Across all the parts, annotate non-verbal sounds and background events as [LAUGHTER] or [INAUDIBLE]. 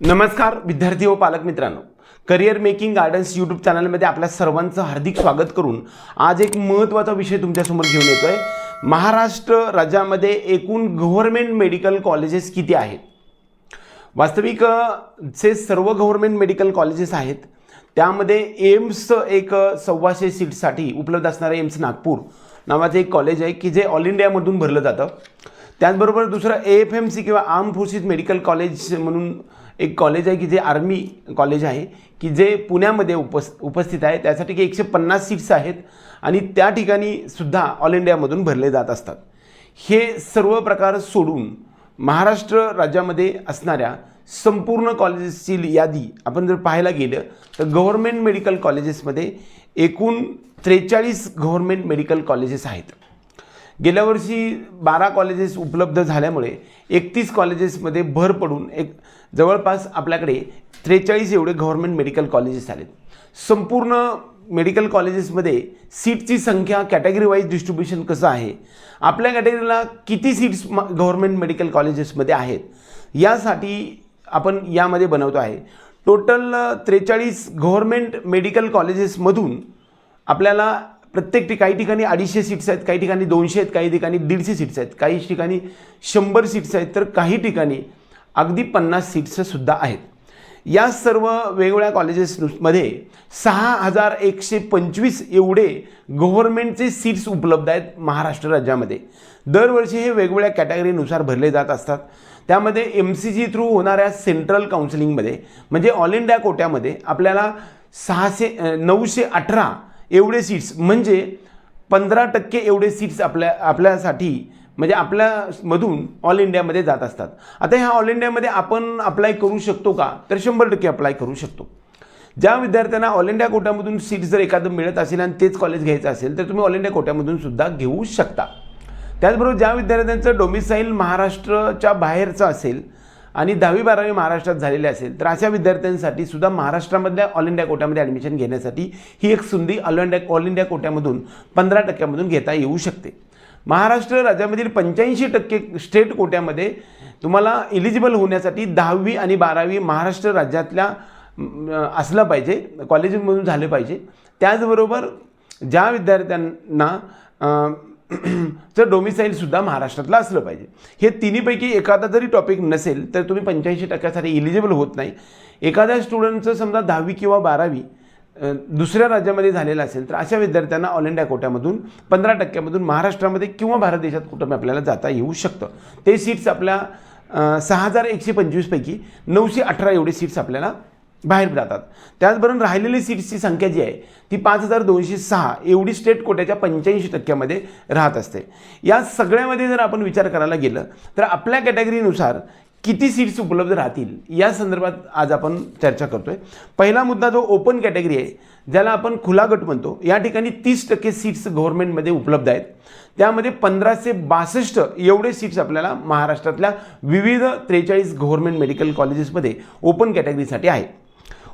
नमस्कार विद्यार्थी व पालक मित्रांनो. करिअर मेकिंग गार्डन्स यूट्यूब चॅनलमध्ये आपल्या सर्वांचं हार्दिक स्वागत करून आज एक महत्त्वाचा विषय तुमच्यासमोर घेऊन येतो आहे महाराष्ट्र राज्यामध्ये एकूण गव्हर्मेंट मेडिकल कॉलेजेस किती आहेत? वास्तविक जे सर्व गव्हर्मेंट मेडिकल कॉलेजेस आहेत त्यामध्ये एम्स एक सव्वाशे सीटसाठी उपलब्ध असणारं एम्स नागपूर नावाचं एक कॉलेज आहे की जे ऑल इंडियामधून भरलं जातं. त्याचबरोबर दुसरं ए एफ एम सी किंवा आर्म फोर्सेस मेडिकल कॉलेज म्हणून एक कॉलेज आहे की जे आर्मी कॉलेज आहे की जे पुण्यामध्ये उपस् उपस्थित आहे. त्यासाठी की एकशे पन्नास सीट्स आहेत आणि त्या ठिकाणी सुद्धा ऑल इंडियामधून भरले जात असतात. हे सर्व प्रकार सोडून महाराष्ट्र राज्यामध्ये असणाऱ्या संपूर्ण कॉलेजेसची यादी आपण जर पाहायला गेलं तर गव्हर्मेंट मेडिकल कॉलेजेसमध्ये एकूण त्रेचाळीस गव्हर्मेंट मेडिकल कॉलेजेस आहेत. गेल्या वर्षी बारा कॉलेजेस उपलब्ध झाल्यामुळे एकतीस कॉलेजेसमध्ये भर पडून एक जवळपास आपल्याकडे त्रेचाळीस एवढे गव्हर्मेंट मेडिकल कॉलेजेस आलेत. संपूर्ण मेडिकल कॉलेजेसमध्ये सीटची संख्या कॅटेगरी वाईज डिस्ट्रीब्युशन कसं आहे? आपल्या कॅटेगरीला किती सीट्स म गव्हर्मेंट मेडिकल कॉलेजेसमध्ये आहेत? यासाठी आपण यामध्ये बनवतो आहे. टोटल त्रेचाळीस गव्हर्मेंट मेडिकल कॉलेजेसमधून आपल्याला प्रत्येक ठिक काही ठिकाणी अडीचशे सीट्स आहेत काही ठिकाणी दोनशे आहेत काही ठिकाणी दीडशे सीट्स आहेत काही ठिकाणी शंभर सीट्स आहेत तर काही ठिकाणी अगदी पन्नास सीट्ससुद्धा आहेत. या सर्व वेगवेगळ्या कॉलेजेसमध्ये सहा हजार एकशे पंचवीस एवढे गव्हर्नमेंटचे सीट्स उपलब्ध आहेत महाराष्ट्र राज्यामध्ये. दरवर्षी हे वेगवेगळ्या कॅटेगरीनुसार भरले जात असतात. त्यामध्ये एम सी जी थ्रू होणाऱ्या सेंट्रल काउन्सिलिंगमध्ये म्हणजे ऑल इंडिया कोट्यामध्ये आपल्याला सहाशे नऊशे अठरा एवढे सीट्स म्हणजे पंधरा टक्के एवढे सीट्स आपल्या आपल्यासाठी म्हणजे आपल्यामधून ऑल इंडियामध्ये जात असतात. आता ह्या ऑल इंडियामध्ये आपण अप्लाय करू शकतो का? तर शंभर टक्के अप्लाय करू शकतो. ज्या विद्यार्थ्यांना ऑल इंडिया कोट्यामधून सीट जर एखादं मिळत असेल आणि तेच कॉलेज घ्यायचं असेल तर तुम्ही ऑल इंडिया कोट्यामधून सुद्धा घेऊ शकता. त्याचबरोबर ज्या विद्यार्थ्यांचं डोमिसाईल महाराष्ट्राच्या बाहेरचं असेल आणि दहावी बारावी महाराष्ट्रात झालेले असेल तर अशा विद्यार्थ्यांसाठी सुद्धा महाराष्ट्रामधल्या ऑल इंडिया कोट्यामध्ये ॲडमिशन घेण्यासाठी ही एक संधी ऑल इंडिया ऑल इंडिया कोट्यामधून पंधरा टक्क्यामधून घेता येऊ शकते. महाराष्ट्र राज्यामधील पंच्याऐंशी टक्के स्टेट कोट्यामध्ये तुम्हाला इलिजिबल होण्यासाठी दहावी आणि बारावी महाराष्ट्र राज्यातल्या असलं पाहिजे कॉलेजमधून झालं पाहिजे. त्याचबरोबर ज्या विद्यार्थ्यांना [CLEARS THROAT] तर डोमिसाईलसुद्धा महाराष्ट्रातलं असलं पाहिजे. हे तिन्हीपैकी एखादा जरी टॉपिक नसेल तर तुम्ही पंच्याऐंशी टक्क्यासाठी इलिजिबल होत नाही. एखाद्या स्टुडंटचं समजा दहावी किंवा बारावी दुसऱ्या राज्यामध्ये झालेला असेल तर अशा विद्यार्थ्यांना ऑल इंडिया कोट्यामधून पंधरा टक्क्यामधून महाराष्ट्रामध्ये किंवा भारत देशात कुठं आपल्याला जाता येऊ शकतं. ते सीट्स आपल्या सहा हजार एकशे पंचवीसपैकी नऊशे अठरा एवढे सीट्स आपल्याला बाहेर जातात. त्याचबरोबर राहिलेली सीट्सची संख्या जी आहे ती पाच हजार दोनशे सहा एवढी स्टेट कोट्याच्या पंच्याऐंशी टक्क्यामध्ये राहत असते. या सगळ्यामध्ये जर आपण विचार करायला गेलं तर आपल्या कॅटेगरीनुसार किती सीट्स उपलब्ध राहतील या संदर्भात आज आपण चर्चा करतो आहे पहिला मुद्दा जो ओपन कॅटेगरी आहे ज्याला आपण खुला गट म्हणतो या ठिकाणी तीस टक्के सीट्स गव्हर्नमेंटमध्ये उपलब्ध आहेत. त्यामध्ये पंधराशे बासष्ट एवढे सीट्स आपल्याला महाराष्ट्रातल्या विविध त्रेचाळीस गव्हर्नमेंट मेडिकल कॉलेजेसमध्ये ओपन कॅटेगरीसाठी आहे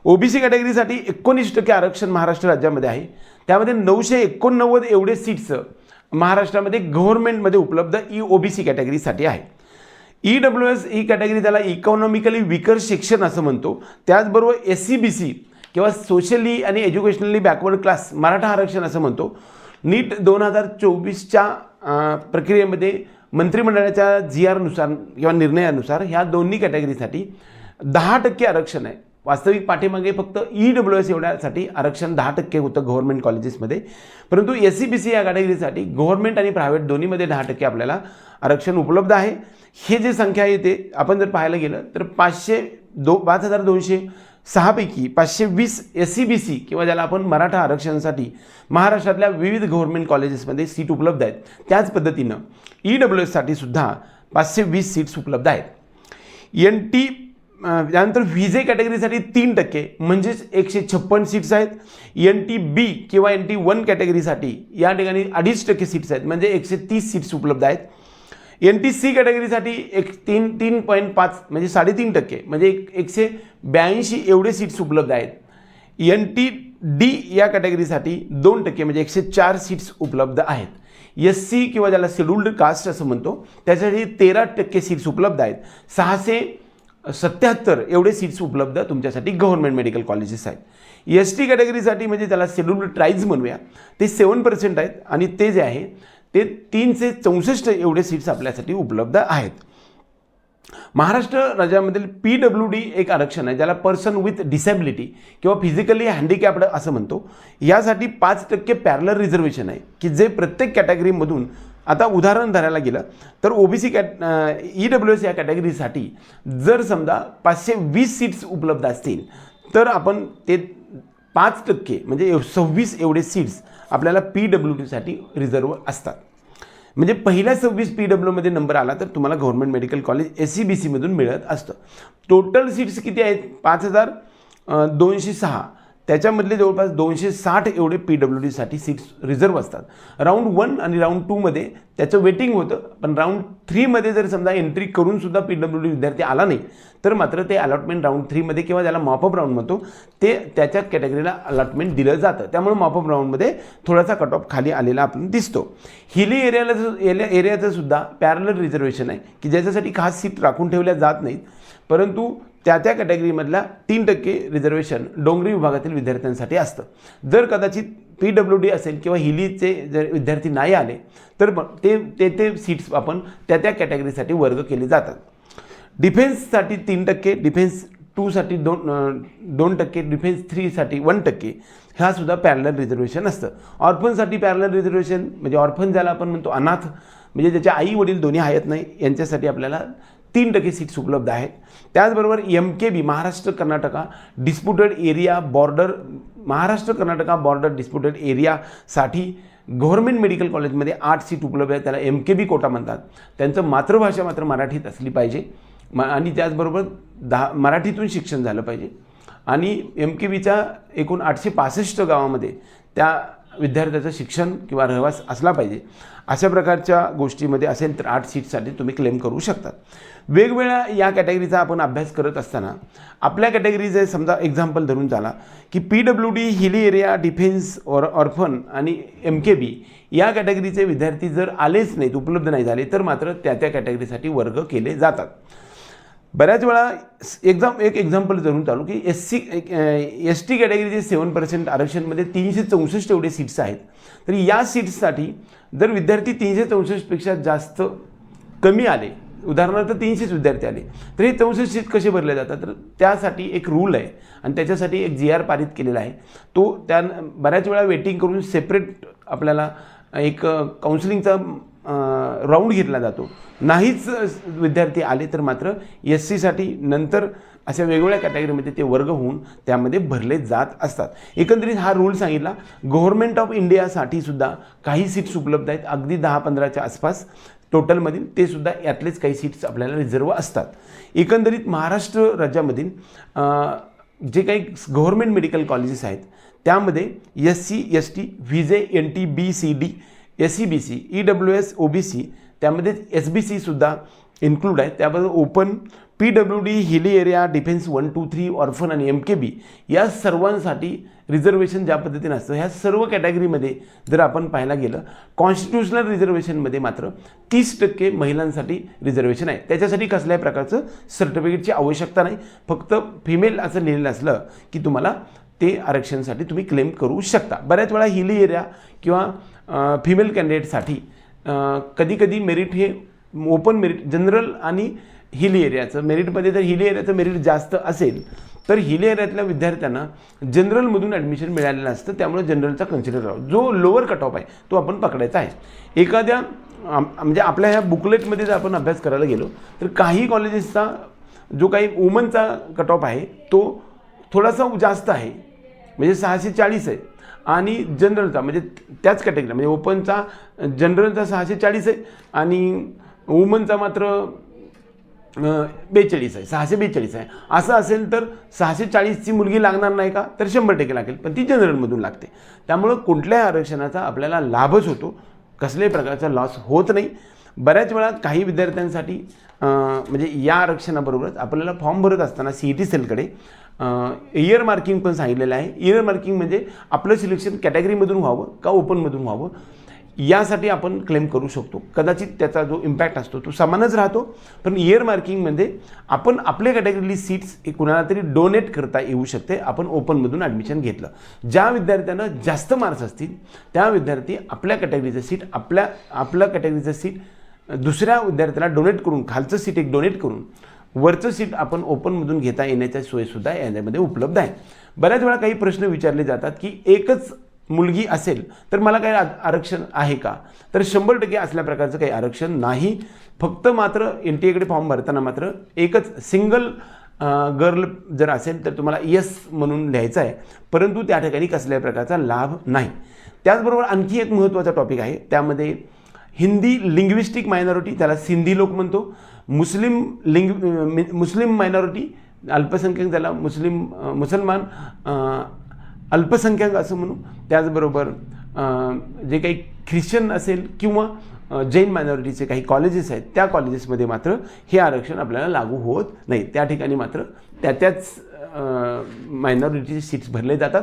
ओबीसी कॅटेगरीसाठी एकोणीस टक्के आरक्षण महाराष्ट्र राज्यामध्ये आहे. त्यामध्ये नऊशे एकोणनव्वद एवढे सीट्स महाराष्ट्रामध्ये गव्हर्नमेंटमध्ये उपलब्ध ई ओबीसी कॅटेगरीसाठी आहे. ई डब्ल्यू एस ही कॅटेगरी त्याला इकॉनॉमिकली विकर सेक्शन असं म्हणतो. त्याचबरोबर एस सी बी सी किंवा सोशली आणि एज्युकेशनली बॅकवर्ड क्लास मराठा आरक्षण असं म्हणतो. नीट दोन हजार चोवीसच्या प्रक्रियेमध्ये मंत्रिमंडळाच्या जी आरनुसार किंवा निर्णयानुसार ह्या दोन्ही कॅटेगरीसाठी दहा टक्के आरक्षण आहे. वास्तविक पाठीमागे फक्त ई डब्ल्यू एस एवढ्यासाठी आरक्षण दहा टक्के होतं गव्हर्नमेंट कॉलेजेसमध्ये परंतु एस सी बी सी या कॅटेगरीसाठी गव्हर्नमेंट आणि प्रायव्हेट दोन्हीमध्ये दहा टक्के आपल्याला आरक्षण उपलब्ध आहे. हे जे संख्या येते आपण जर पाहायला गेलं तर पाचशे दो पाच हजार दोनशे सहापैकी पाचशे वीस एस सी बी सी किंवा ज्याला आपण मराठा आरक्षणासाठी महाराष्ट्रातल्या विविध गव्हर्नमेंट कॉलेजेसमध्ये सीट उपलब्ध आहेत. त्याच पद्धतीनं ई डब्ल्यू एससाठी सुद्धा पाचशे वीस सीट्स उपलब्ध आहेत. एन टी त्यानंतर व्हिजे कॅटेगरीसाठी तीन टक्के म्हणजेच एकशे छप्पन सीट्स आहेत. एन टी बी किंवा एन टी वन कॅटेगरीसाठी या ठिकाणी अडीच टक्के सीट्स आहेत म्हणजे एकशे तीस सीट्स उपलब्ध आहेत. एन टी सी कॅटेगरीसाठी एक तीन तीन पॉईंट पाच म्हणजे साडेतीन टक्के म्हणजे एक एकशे ब्याऐंशी एवढे सीट्स उपलब्ध आहेत. एन टी डी या कॅटेगरीसाठी दोन टक्के म्हणजे एकशे चार सीट्स उपलब्ध आहेत. एस सी किंवा ज्याला शेड्युल्ड कास्ट असं म्हणतो त्याच्यासाठी तेरा टक्के सीट्स उपलब्ध आहेत. सहाशे सत्याहत्तर एवढे सीट्स उपलब्ध तुमच्यासाठी गव्हर्नमेंट मेडिकल कॉलेजेस आहेत. एस टी कॅटेगरीसाठी म्हणजे त्याला शेड्यूल्ड ट्राईज म्हणूया. ते सेवन पर्सेंट आहेत आणि ते जे आहे ते तीनशे चौसष्ट एवढे सीट्स आपल्यासाठी उपलब्ध आहेत. महाराष्ट्र राज्यामधील पी डब्ल्यू डी एक आरक्षण आहे ज्याला पर्सन विथ डिसॅबिलिटी किंवा फिजिकली हँडिकॅप्ड असं म्हणतो. यासाठी पाच टक्के पॅरलर रिझर्वेशन आहे की जे प्रत्येक कॅटेगरीमधून आता उदाहरण धरायला गेलं तर O B C cat E W S या कॅटेगरीसाठी जर समजा पाचशे वीस सीट्स उपलब्ध असतील तर आपण ते पाच टक्के म्हणजे एव- सव्वीस एवढे सीट्स आपल्याला पी डब्ल्यू डीसाठी रिझर्व असतात. म्हणजे पहिल्या सव्वीस पी डब्ल्यूमध्ये नंबर आला तर तुम्हाला government medical college S C B सीमधून मिळत असतं. टोटल सीट्स किती आहेत? पाच हजार दोनशे सहा. त्याच्यामधले जवळपास दोनशे साठ एवढे पी डब्ल्यू डीसाठी सीट्स रिझर्व असतात. राऊंड वन आणि राऊंड टूमध्ये त्याचं वेटिंग होतं पण राऊंड थ्रीमध्ये जर समजा एंट्री करूनसुद्धा पी डब्ल्यू डी विद्यार्थी आला नाही तर मात्र ते अलॉटमेंट राऊंड थ्रीमध्ये किंवा ज्याला मॉपअप राऊंड म्हणतो ते त्याच्या कॅटेगरीला अलॉटमेंट दिलं जातं. त्यामुळे मॉपअप राऊंडमध्ये थोडासा कट ऑफ खाली आलेला आपण दिसतो. हिली एरियाला एरिया एरियाचं सुद्धा पॅरलर रिझर्वेशन आहे की ज्याच्यासाठी खास सीट राखून ठेवल्या जात नाहीत. परंतु त्या त्या कॅटेगरीमधल्या तीन टक्के रिझर्वेशन डोंगरी विभागातील विद्यार्थ्यांसाठी असतं. जर कदाचित पी डब्ल्यू डी असेल किंवा हिलीचे जर विद्यार्थी नाही आले तर ते ते ते सीट्स आपण त्या त्या कॅटेगरीसाठी वर्ग केले जातात. डिफेन्ससाठी तीन टक्के डिफेन्स टूसाठी दोन दोन टक्के डिफेन्स थ्रीसाठी वन टक्के ह्या सुद्धा पॅरलर रिझर्वेशन असतं. ऑर्फनसाठी पॅरलर रिझर्वेशन म्हणजे ऑर्फन ज्याला आपण म्हणतो अनाथ म्हणजे ज्याच्या आई वडील दोन्ही आहेत नाही यांच्यासाठी आपल्याला तीन टक्के सीट्स उपलब्ध आहेत. त्याचबरोबर M K B Maharashtra Karnataka disputed area border Maharashtra Karnataka border disputed एरियासाठी government medical कॉलेजमध्ये आठ सीट उपलब्ध आहेत. त्याला एम के बी कोटा म्हणतात. त्यांचं मातृभाषा मात्र मराठीत असली पाहिजे. म आणि त्याचबरोबर दहा मराठीतून शिक्षण झालं पाहिजे. आणि एम के बीच्या एकूण आठशे पासष्ट गावामध्ये त्या विद्यार्थ्याचं शिक्षण किंवा रहवास असला पाहिजे अशा प्रकारच्या गोष्टीमध्ये असेल तर आठ सीटसाठी तुम्ही क्लेम करू शकतात वेगवेगळ्या या कॅटेगरीचा आपण अभ्यास करत असताना आपल्या कॅटेगरीचे समजा एक्झाम्पल धरून चाला की P W D hilly area defence or orphan आणि एम के बी या कॅटेगरीचे विद्यार्थी जर आलेच नाहीत उपलब्ध नाही झाले तर मात्र त्या त्या कॅटेगरीसाठी वर्ग केले जातात. बऱ्याच वेळा एक्झाम एक एक्झाम्पल धरून चालू की एस सी एस टी कॅटेगरीचे सेवन पर्सेंट आरक्षणमध्ये तीनशे चौसष्ट एवढे सीट्स आहेत. तर या सीट्ससाठी जर विद्यार्थी तीनशे चौसष्टपेक्षा जास्त कमी आले उदाहरणार्थ तीनशेच विद्यार्थी आले तर हे चौसष्ट सीट कसे भरले जातात? तर त्यासाठी एक रूल आहे आणि त्याच्यासाठी एक जी आर पारित केलेला आहे. तो त्या बऱ्याच वेळा वेटिंग करून सेपरेट आपल्याला एक काउन्सिलिंगचा राऊंड घेतला जातो. नाहीच विद्यार्थी आले तर मात्र एस सीसाठी नंतर अशा वेगवेगळ्या कॅटेगरीमध्ये ते वर्ग होऊन त्यामध्ये भरले जात असतात. एकंदरीत हा रूल सांगितला गव्हर्नमेंट ऑफ इंडियासाठी सुद्धा काही सीट्स उपलब्ध आहेत. अगदी दहा पंधराच्या आसपास टोटलमधील ते सुद्धा यातलेच काही सीट्स आपल्याला रिझर्व असतात. एकंदरीत महाराष्ट्र राज्यामधील जे काही गव्हर्नमेंट मेडिकल कॉलेजेस आहेत त्यामध्ये S C S T V J N T B C D S C B C E W S O B C त्यामध्ये एस बी सीसुद्धा इन्क्लूड आहे. त्याबद्दल open P W D hilly area defence one two three orphan आणि M K B या सर्वांसाठी reservation ज्या पद्धतीने असतं ह्या सर्व कॅटेगरीमध्ये जर आपण पाहायला गेलं कॉन्स्टिट्युशनल रिझर्वेशनमध्ये मात्र तीस टक्के महिलांसाठी रिझर्वेशन आहे. त्याच्यासाठी कसल्याही प्रकारचं सर्टिफिकेटची आवश्यकता नाही. फक्त फिमेल असं लिहिलेलं असलं की तुम्हाला ते आरक्षणासाठी तुम्ही क्लेम करू शकता. बऱ्याच वेळा हिली एरिया किंवा फिमेल कॅन्डिडेटसाठी कधीकधी मेरिट हे ओपन मेरिट जनरल आणि हिली एरियाचं मेरिटमध्ये जर हिली एरियाचं मेरिट जास्त असेल तर हिली एरियातल्या विद्यार्थ्यांना जनरलमधून ॲडमिशन मिळालेलं असतं. त्यामुळे जनरलचा कन्सिडर करावा. जो लोअर कट ऑफ आहे तो आपण पकडायचा आहे. एखाद्या म्हणजे आपल्या ह्या बुकलेटमध्ये जर आपण अभ्यास करायला गेलो तर काही कॉलेजेसचा जो काही वुमनचा कट ऑफ आहे तो थोडासा जास्त आहे. म्हणजे सहाशे चाळीस आहे. आणि जनरलचा म्हणजे त्याच कॅटेगरी म्हणजे ओपनचा जनरलचा सहाशे चाळीस आहे आणि वुमनचा मात्र बेचाळीस आहे सहाशे बेचाळीस आहे. असं असेल तर सहाशे चाळीसची मुलगी लागणार नाही का? तर शंभर टक्के लागेल पण ती जनरलमधून लागते. त्यामुळं कुठल्याही आरक्षणाचा आपल्याला लाभच होतो. कसल्याही प्रकारचा लॉस होत नाही. बऱ्याच वेळा काही विद्यार्थ्यांसाठी म्हणजे या आरक्षणाबरोबरच आपल्याला फॉर्म भरत असताना सी ई टी सेलकडे इयर मार्किंग पण सांगितलेलं आहे. इयर मार्किंग म्हणजे आपलं सिलेक्शन कॅटेगरीमधून व्हावं का ओपनमधून व्हावं यासाठी आपण क्लेम करू शकतो. कदाचित त्याचा जो इम्पॅक्ट असतो तो समानच राहतो. पण इयर मार्किंगमध्ये म्हणजे आपण आपल्या कॅटेगरीली सीट्स हे कुणाला तरी डोनेट करता येऊ शकते आपण ओपनमधून ॲडमिशन घेतलं. ज्या विद्यार्थ्यांना जास्त मार्क्स असतील त्या विद्यार्थी आपल्या कॅटेगरीचं सीट आपल्या आपल्या कॅटेगरीचं सीट दुसऱ्या विद्यार्थ्याला डोनेट करून खालचं सीट एक डोनेट करून वरचं सीट आपण ओपनमधून घेता येण्याच्या सोयीसुद्धा यामध्ये उपलब्ध आहे. बऱ्याच वेळा काही प्रश्न विचारले जातात की एकच मुलगी असेल तर मला काही आ- आरक्षण आहे का? तर शंभर टक्के असल्या प्रकारचं काही आरक्षण नाही. फक्त मात्र एन टी एकडे फॉर्म भरताना मात्र एकच सिंगल गर्ल जर असेल तर तुम्हाला यस म्हणून लिहायचं आहे. परंतु त्या ठिकाणी कसल्याही प्रकारचा लाभ नाही. त्याचबरोबर आणखी एक महत्त्वाचा टॉपिक आहे. त्यामध्ये हिंदी लिंग्विस्टिक मायनॉरिटी त्याला सिंधी लोक म्हणतो. मुस्लिम लिंग मुस्लिम मायनॉरिटी अल्पसंख्याक त्याला मुस्लिम मुसलमान अल्पसंख्याक असं म्हणू. त्याचबरोबर जे काही ख्रिश्चन असेल किंवा जैन मायनॉरिटीचे काही कॉलेजेस आहेत त्या कॉलेजेसमध्ये मात्र हे आरक्षण आपल्याला लागू होत नाही. त्या ठिकाणी मात्र त्या त्याच मायनॉरिटीचे सीट्स भरले जातात.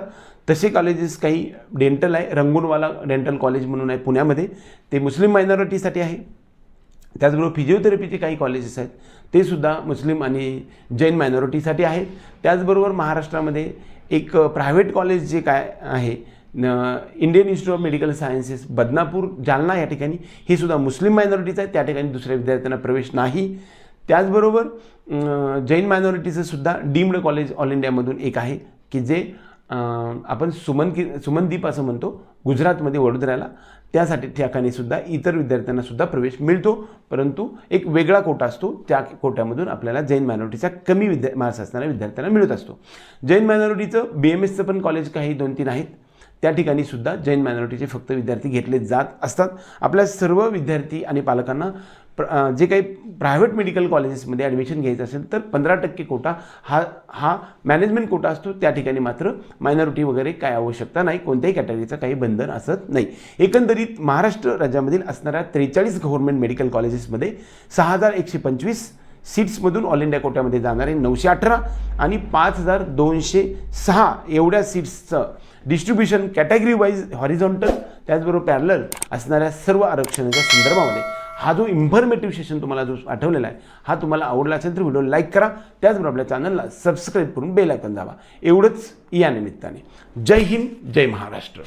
तसे कॉलेजेस काही डेंटल आहे. रंगूनवाला डेंटल कॉलेज म्हणून आहे पुण्यामध्ये. ते मुस्लिम मायनॉरिटीसाठी आहे. त्याचबरोबर फिजिओथेरपीचे काही कॉलेजेस आहेत. ते सुद्धा मुस्लिम आणि जैन मायनॉरिटीसाठी आहेत. त्याचबरोबर महाराष्ट्रामध्ये एक प्रायव्हेट कॉलेज जे काय आहे Indian institute of medical sciences Badnapur Jalna या ठिकाणी. हे सुद्धा मुस्लिम मायनॉरिटीचं आहे त्या ठिकाणी दुसऱ्या विद्यार्थ्यांना प्रवेश नाही. त्याचबरोबर जैन मायनॉरिटीचं सुद्धा डीम्ड कॉलेज ऑल इंडियामधून एक आहे की जे आपण सुमन की सुमनदीप असं म्हणतो गुजरातमध्ये वडोदऱ्याला. त्यासाठी ठिकाणी सुद्धा इतर विद्यार्थ्यांना सुद्धा प्रवेश मिळतो परंतु एक वेगळा कोटा असतो त्या कोट्यामधून आपल्याला जैन मायनॉरिटीचा कमी विद्या मार्क्स असणाऱ्या विद्यार्थ्यांना मिळत असतो. जैन मायनॉरिटीचं बी एम एसचं पण कॉलेज काही दोन तीन आहेत. त्या ठिकाणी सुद्धा जैन मायनॉरिटीचे फक्त विद्यार्थी घेतले जात असतात. आपल्या सर्व विद्यार्थी आणि पालकांना प्र जे काही प्रायव्हेट मेडिकल कॉलेजेसमध्ये ॲडमिशन घ्यायचं असेल तर पंधरा टक्के कोटा हा हा मॅनेजमेंट कोटा असतो. त्या ठिकाणी मात्र मायनॉरिटी वगैरे काय आवश्यकता नाही. कोणत्याही कॅटेगरीचं काही बंधन असत नाही. एकंदरीत महाराष्ट्र राज्यामधील असणाऱ्या त्रेचाळीस गव्हर्नमेंट मेडिकल कॉलेजेसमध्ये सहा हजार एकशे पंचवीस सीट्समधून ऑल इंडिया कोट्यामध्ये जाणारे नऊशे अठरा आणि पाच हजार दोनशे सहा एवढ्या सीट्सचं डिस्ट्रीब्युशन कॅटेगरी वाईज हॉरिझॉन्टल त्याचबरोबर पॅरलर असणाऱ्या सर्व आरक्षणाच्या संदर्भामध्ये. हा जो इन्फॉर्मेटिव्ह सेशन तुम्हाला जो आठवलेला आहे हा तुम्हाला आवडला असेल तर व्हिडिओ लाईक करा. त्याचबरोबर आपल्या चॅनलला सबस्क्राईब करून बेल आयकन दाबा. एवढंच या निमित्ताने. जय हिंद जय महाराष्ट्र.